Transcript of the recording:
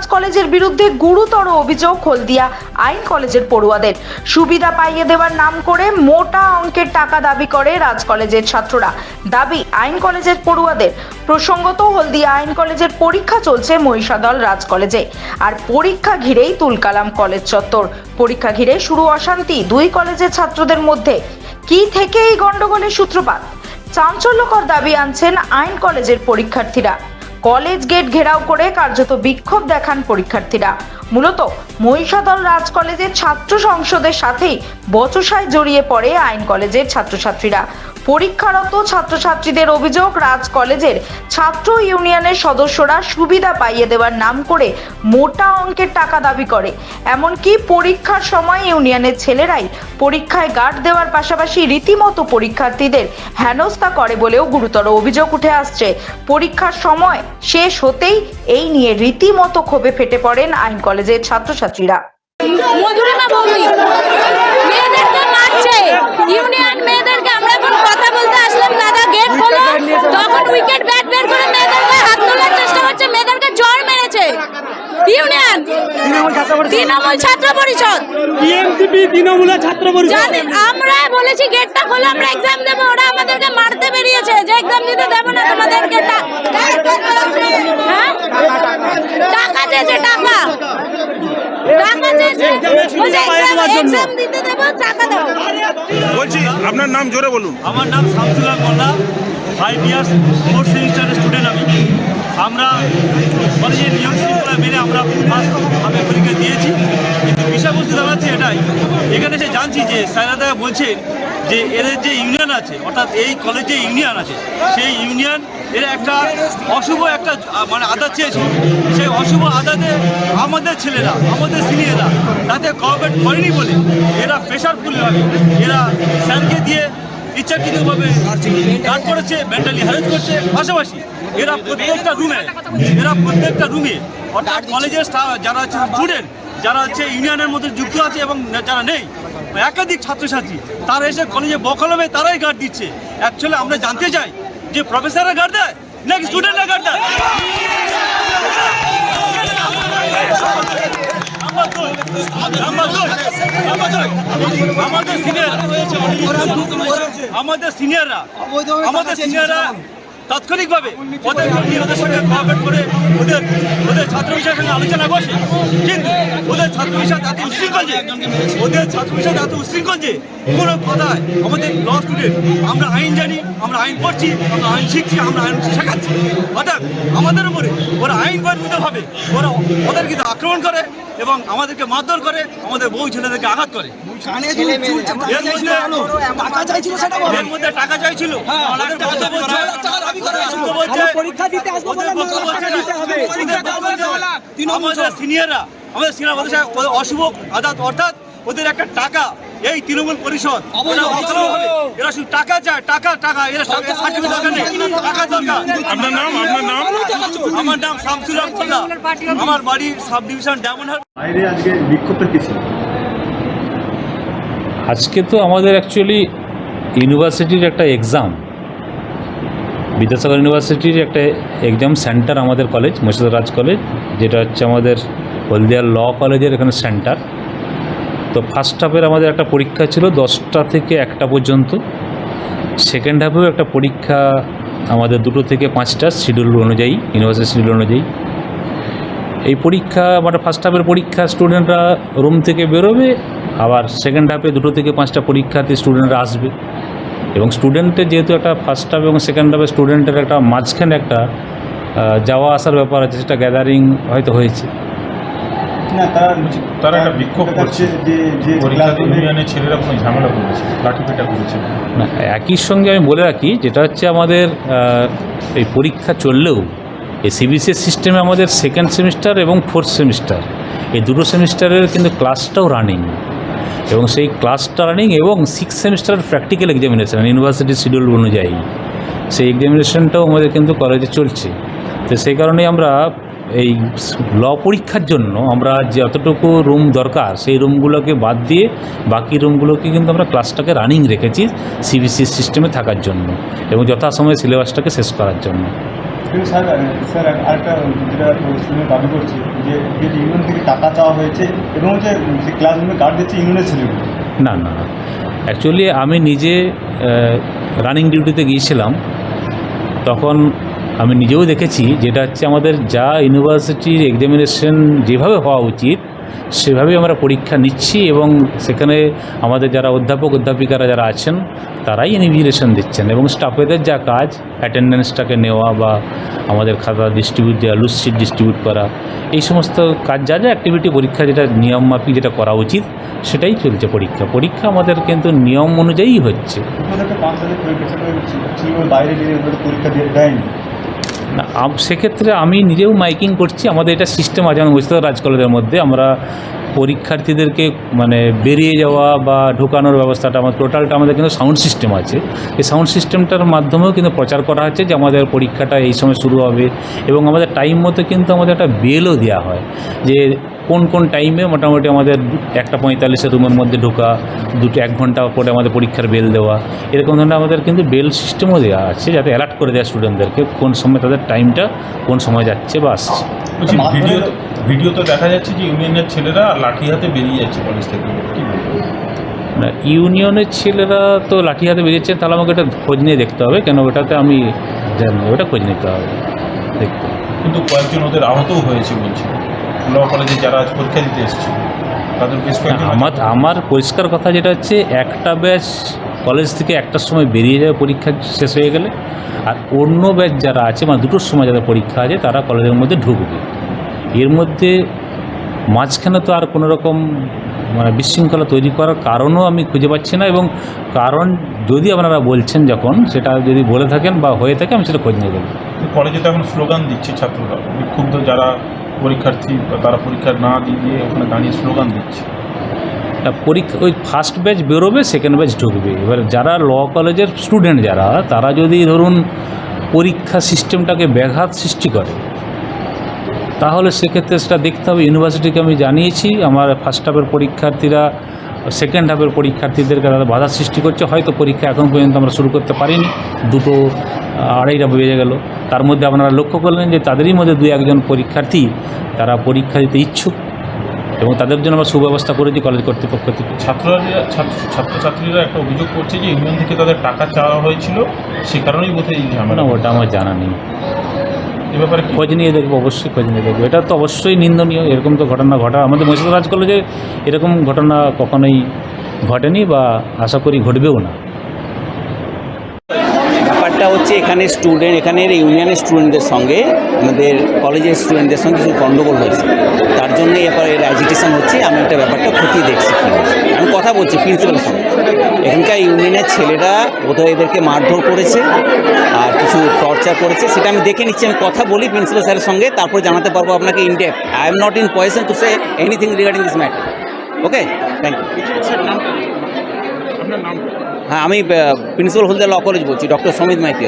রাজ কলেজের বিরুদ্ধে গুরুতর অভিযোগ হলদিয়া আইন কলেজের পড়ুয়াদের। সুবিধা পাইয়ে দেওয়ার নাম করে মোটা অঙ্কের টাকা দাবি করে রাজ কলেজের ছাত্ররা। দাবি, আইন কলেজের পড়ুয়াদের। প্রসঙ্গত, হলদিয়া আইন কলেজের পরীক্ষা চলছে মহিষাদল রাজ কলেজে। আর পরীক্ষা ঘিরেই তুলকালাম কলেজ চত্বর। পরীক্ষা ঘিরে শুরু অশান্তি দুই কলেজের ছাত্রদের মধ্যে। কি থেকে এই গন্ডগোলের সূত্রপাত? চাঞ্চল্যকর দাবি আনছেন আইন কলেজের পরীক্ষার্থীরা। কলেজ গেট ঘেরাও করে কার্যত বিক্ষোভ দেখান পরীক্ষার্থীরা। মূলত মহিষাদল রাজ কলেজের ছাত্র সংসদের সাথেই বচসায় জড়িয়ে পড়ে আইন কলেজের ছাত্রছাত্রীরা। পরীক্ষারত ছাত্রছাত্রীদের অভিযোগ, রাজ কলেজের ছাত্র ইউনিয়নের সদস্যরা সুবিধা পাইয়ে দেওয়ার নাম করে মোটা অঙ্কের টাকা দাবি করে। এমনকি পরীক্ষার সময় ইউনিয়নের ছেলেরাই পরীক্ষায় গার্ড দেওয়ার পাশাপাশি রীতিমতো পরীক্ষার্থীদের হেনস্থা করে বলেও গুরুতর অভিযোগ উঠে আসছে। পরীক্ষার সময় শেষ হতেই এই নিয়ে রীতিমতো ক্ষোভে ফেটে পড়েন আইন কলেজের ছাত্রছাত্রীরা। মধুরিমা বৌদি মেয়েদেরকে মারছে। ইউনিয়ন মেয়েদেরকে আমরা এখন কথা বলতে আসলাম দাদা গেট খোলো তখন উইকেট ব্যাট বের করে মেয়েদেরকে হাত তোলার চেষ্টা করছে মেয়েদেরকে জ্বর মেরেছে। ইউনিয়ন তৃণমূল ছাত্র পরিষদ। তৃণমূল ছাত্র পরিষদ। টিএমসিপি তৃণমূলের ছাত্র পরিষদ। জানেন আমরা বলেছি গেটটা খোলো আমরা এক্সাম দেবো ওরা আমাদেরকে মারতে বেরিয়েছে। যে এক্সাম দিতে দেবো না তোমাদেরকে টা- হ্যাঁ? টাকা চেয়েছে টাকা। টাকা চেয়েছে। এক্সাম দিতে দেবো টাকা আপনার নাম জোরে বলুন। আমার নাম Shamsullah Molla five years fourth সেমিস্টারের স্টুডেন্ট আমি। আমরা কলেজের নিয়ম শৃঙ্খলা মেনে আমরা ভাবে পরীক্ষা দিয়েছি। কিন্তু বিষয়বস্তু দাঁড়াচ্ছে এটাই। এখানে এসে জানছি যে সাইরাদা বলছেন যে এদের যে ইউনিয়ন আছে, অর্থাৎ এই কলেজে ইউনিয়ন আছে, সেই ইউনিয়ন এর একটা অশুভ একটা মানে আদাত চেয়েছিল সেই অশুভ আদাতে আমাদের ছেলেরা, আমাদের সিনিয়ররা তাতে কোঅপারেট করেনি বলে এরা প্রেশারফুলভাবে এরা স্যারকে দিয়ে ইচ্ছাকৃতভাবে কাজ করেছে মেন্টালি হ্যারেস করছে। পাশাপাশি এরা প্রত্যেকটা রুমে এরা প্রত্যেকটা রুমে অর্থাৎ কলেজের যারা হচ্ছে স্টুডেন্ট যারা হচ্ছে ইউনিয়নের মধ্যে যুক্ত আছে এবং যারা নেই, একাধিক ছাত্রছাত্রী, তারা এসে কলেজে বকলমে তারাই গার্ড দিচ্ছে। অ্যাকচুয়ালি আমরা জানতে চাই যে প্রফেসররা গার্ড দেয় নাকি স্টুডেন্টরা গার্ড দেয়? আমাদের সিনিয়র আমাদের সিনিয়ররা আমাদের সিনিয়ররা তাৎক্ষণিকভাবে ওদের নিয়ে ওদের সঙ্গে কোঅপারেট করে ওদের ওদের ছাত্র বিষয়ের সঙ্গে আলোচনা বসে। কিন্তু ওদের ছাত্র বিষয় এত উশৃঙ্খল যে ওদের ছাত্র বিষয় এত উশৃঙ্খল যে কোনো কথায় আমাদের ল স্টুডেন্ট আমরা আইন জানি আমরা আইন পড়ছি আমরা আইন শিখছি আমরা আইন শেখাচ্ছি। অর্থাৎ আমাদের উপরে ওরা আইন ভাবে ওরা ওদের কিন্তু আক্রমণ করে এবং আমাদেরকে মারধর করে আমাদের বউ ছেলেদেরকে আঘাত করে। টাকা এর মধ্যে টাকা চাইছিল। পরীক্ষা দিতে আসব। দিতে হবে। আমাদের সিনিয়ররা আমাদের সিনিয়র অশুভ আদাত অর্থাৎ ওদের একটা টাকা এই তৃণমূল পরিষদ। এরা শুধু টাকা চায় টাকা টাকা এরা সার্টিফিকেট দরকার নেই। টাকা দরকার। আপনার নাম আপনার নাম? আমার নাম শামসুল আবদুল্লাহ আমার বাড়ি সাব ডিভিশন ডায়মন্ড বাইরে আজকে বিক্ষোভটা কি ছিল? আজকে তো আমাদের অ্যাকচুয়ালি ইউনিভার্সিটির একটা এক্সাম বিদ্যাসাগর ইউনিভার্সিটির একটা এক্সাম সেন্টার আমাদের কলেজ মুর্শিদাবাদ রাজ কলেজ যেটা হচ্ছে আমাদের হলদিয়া ল কলেজের এখানে সেন্টার তো ফার্স্ট হাফের আমাদের একটা পরীক্ষা ছিল দশটা থেকে একটা পর্যন্ত। সেকেন্ড হাফেও একটা পরীক্ষা আমাদের দুটো থেকে পাঁচটা শিডিউল অনুযায়ী ইউনিভার্সিটি শিডিউল অনুযায়ী। এই পরীক্ষা মানে ফার্স্ট হাফের পরীক্ষা স্টুডেন্টরা রুম থেকে বেরোবে, আবার সেকেন্ড হাফে দুটো থেকে পাঁচটা পরীক্ষাতে স্টুডেন্টরা আসবে। এবং স্টুডেন্টের যেহেতু একটা ফার্স্ট হাফ এবং সেকেন্ড হাফে স্টুডেন্টের একটা মাঝখানে একটা যাওয়া আসার ব্যাপার আছে সেটা গ্যাদারিং হয়তো হয়েছে। না তারা তারা একটা বিক্ষোভ করছে। যে যে ইউনিয়নের ছেলেরা কোনো ঝামেলা করেছে লাঠিপেটা করেছে। না একই সঙ্গে আমি বলে রাখি যেটা হচ্ছে আমাদের এই পরীক্ষা চললেও এই সিবিসিএস সিস্টেমে আমাদের সেকেন্ড সেমিস্টার এবং ফোর্থ সেমিস্টার এই দুটো সেমিস্টারের কিন্তু ক্লাসটাও রানিং এবং সেই ক্লাস টার্নিং এবং সিক্স সেমিস্টারের প্র্যাকটিক্যাল এক্সামিনেশন ইউনিভার্সিটি শিডিউল অনুযায়ী। সেই এক্সামিনেশনটাও আমাদের কিন্তু কলেজে চলছে। তো সেই কারণেই আমরা এই ল পরীক্ষার জন্য আমরা যতটুকু রুম দরকার, সেই রুমগুলোকে বাদ দিয়ে বাকি রুমগুলোকে কিন্তু আমরা ক্লাসটাকে রানিং রেখেছি সিবিসি সিস্টেমে থাকার জন্য এবং যথাসময়ে সিলেবাসটাকে শেষ করার জন্য। কিন্তু স্যার স্যার আরেকটা যেটা স্টুডেন্ট দাবি করছে যে ইউনিয়ন থেকে টাকা চাওয়া হয়েছে এবং যে ক্লাসরুমে গার্ড দিচ্ছে ইউনিয়নের ছেলেগুলো না না না। অ্যাকচুয়ালি আমি নিজে রানিং ডিউটিতে গিয়েছিলাম। তখন আমি নিজেও দেখেছি যেটা হচ্ছে আমাদের যা ইউনিভার্সিটির এক্সামিনেশন যেভাবে হওয়া উচিত সেভাবেই আমরা পরীক্ষা নিচ্ছি এবং সেখানে আমাদের যারা অধ্যাপক, অধ্যাপিকারা যারা আছেন, তারাই ইনভিজিলেশন দিচ্ছেন এবং স্টাফেদের যা কাজ অ্যাটেন্ডেন্সটাকে নেওয়া বা আমাদের খাতা ডিস্ট্রিবিউট দেওয়া লুসশিট ডিস্ট্রিবিউট করা, এই সমস্ত কাজ, যা যা অ্যাক্টিভিটি পরীক্ষা যেটা নিয়মমাফিক যেটা করা উচিত, সেটাই চলছে পরীক্ষা। পরীক্ষা আমাদের কিন্তু নিয়ম অনুযায়ী হচ্ছে। সেক্ষেত্রে আমি নিজেও মাইকিং করছি। আমাদের এটা সিস্টেম আছে আমি বুঝতে রাজ কলেজের মধ্যে। আমরা পরীক্ষার্থীদেরকে মানে বেরিয়ে যাওয়া বা ঢোকানোর ব্যবস্থাটা আমার টোটালটা আমাদের কিন্তু সাউন্ড সিস্টেম আছে। এই সাউন্ড সিস্টেমটার মাধ্যমেও কিন্তু প্রচার করা হচ্ছে যে আমাদের পরীক্ষাটা এই সময় শুরু হবে এবং আমাদের টাইম মতো কিন্তু আমাদের একটা বেলও দেওয়া হয়। যে কোন কোন টাইমে মোটামুটি আমাদের একটা পঁয়তাল্লিশের রুমের মধ্যে ঢোকা দুটো এক ঘণ্টা পরে আমাদের পরীক্ষার বেল দেওয়া এরকম ধরনের আমাদের কিন্তু বেল সিস্টেমও দেওয়া আছে যাতে অ্যালার্ট করে দেয় স্টুডেন্টদেরকে কোন সময় তাদের টাইমটা কোন সময় যাচ্ছে বা আসছে। বলছি ভিডিও ভিডিও তো দেখা যাচ্ছে যে ইউনিয়নের ছেলেরা লাঠি হাতে বেরিয়ে যাচ্ছে কলেজ থেকে। না ইউনিয়নের ছেলেরা তো লাঠি হাতে বেরিয়েছে তাহলে আমাকে এটা খোঁজ নিয়ে দেখতে হবে কেন ওটাতে আমি জানি না, ওটা খোঁজ নিতে হবে দেখতে কিন্তু কয়েকজন ওদের আহতও হয়েছে বলছে। ল কলেজে যারা আজ পরীক্ষা দিতে এসেছে তাদের বেশ কয়েকজন আমার আমার পরিষ্কার কথা যেটা হচ্ছে একটা ব্যাচ কলেজ থেকে একটার সময় বেরিয়ে যাবে পরীক্ষা শেষ হয়ে গেলে আর অন্য ব্যাচ যারা আছে মানে দুটোর সময় যাদের পরীক্ষা আছে তারা কলেজের মধ্যে ঢুকবে। এর মধ্যে মাঝখানে তো আর কোনো রকম মানে বিশৃঙ্খলা তৈরি করার কারণও আমি খুঁজে পাচ্ছি না এবং কারণ যদি আপনারা বলছেন যখন সেটা যদি বলে থাকেন বা হয়ে থাকে আমি সেটা খোঁজ নিয়ে দেবো কলেজে তো এখন স্লোগান দিচ্ছে ছাত্ররা বিক্ষুব্ধ যারা পরীক্ষার্থী তারা পরীক্ষা না দিয়ে ওখানে দাঁড়িয়ে স্লোগান দিচ্ছে। পরীক্ষা, ওই ফার্স্ট ব্যাচ বেরোবে সেকেন্ড ব্যাচ ঢুকবে। এবার যারা ল কলেজের স্টুডেন্ট যারা, তারা যদি ধরুন পরীক্ষা সিস্টেমটাকে ব্যাঘাত সৃষ্টি করে, তাহলে সেক্ষেত্রে সেটা দেখতে হবে। ইউনিভার্সিটিকে আমি জানিয়েছি, আমার ফার্স্ট হাফের পরীক্ষার্থীরা সেকেন্ড হাফের পরীক্ষার্থীদেরকে তারা বাধা সৃষ্টি করছে। হয়তো পরীক্ষা এখন পর্যন্ত আমরা শুরু করতে পারিনি। দুটো আড়াইটা বেজে গেল। তার মধ্যে আপনারা লক্ষ্য করলেন যে তাদেরই মধ্যে দু একজন পরীক্ষার্থী তারা পরীক্ষা দিতে ইচ্ছুক এবং তাদের জন্য আমরা সুব্যবস্থা করেছি কলেজ কর্তৃপক্ষ থেকে। ছাত্ররা ছাত্রছাত্রীরা একটা অভিযোগ করছে যে ইউনিয়ন থেকে তাদের টাকা চাওয়া হয়েছিল সে কারণেই বোধহয় না ওটা আমার জানা নেই। এ ব্যাপারে খোঁজ নিয়ে দেখব অবশ্যই খোঁজ নিয়ে দেখব। এটা তো অবশ্যই নিন্দনীয় এরকম তো ঘটনা ঘটা। আমাদের মহিষাদল রাজ কলেজে এরকম ঘটনা কখনোই ঘটেনি বা আশা করি ঘটবেও না। হচ্ছে এখানে স্টুডেন্ট এখানের ইউনিয়নের স্টুডেন্টদের সঙ্গে, আমাদের কলেজের স্টুডেন্টদের সঙ্গে কিছু গণ্ডগোল হয়েছে। তার জন্য এরপর এর অ্যাজিটেশন হচ্ছে, আমি একটা ব্যাপারটা খতিয়ে দেখছি আমি কথা বলছি প্রিন্সিপালের সঙ্গে। এখানকার ইউনিয়নের ছেলেরা বোধহয় এদেরকে মারধর করেছে, আর কিছু টর্চার করেছে, সেটা আমি দেখে নিচ্ছি, আমি কথা বলি প্রিন্সিপাল স্যারের সঙ্গে, তারপর জানাতে পারব আপনাকে in-depth I am not in position to say anything regarding this matter okay thank you আপনার নাম হ্যাঁ আমি প্রিন্সিপাল হলদিয়া ল কলেজ বলছি ডক্টর সমিত মাইতি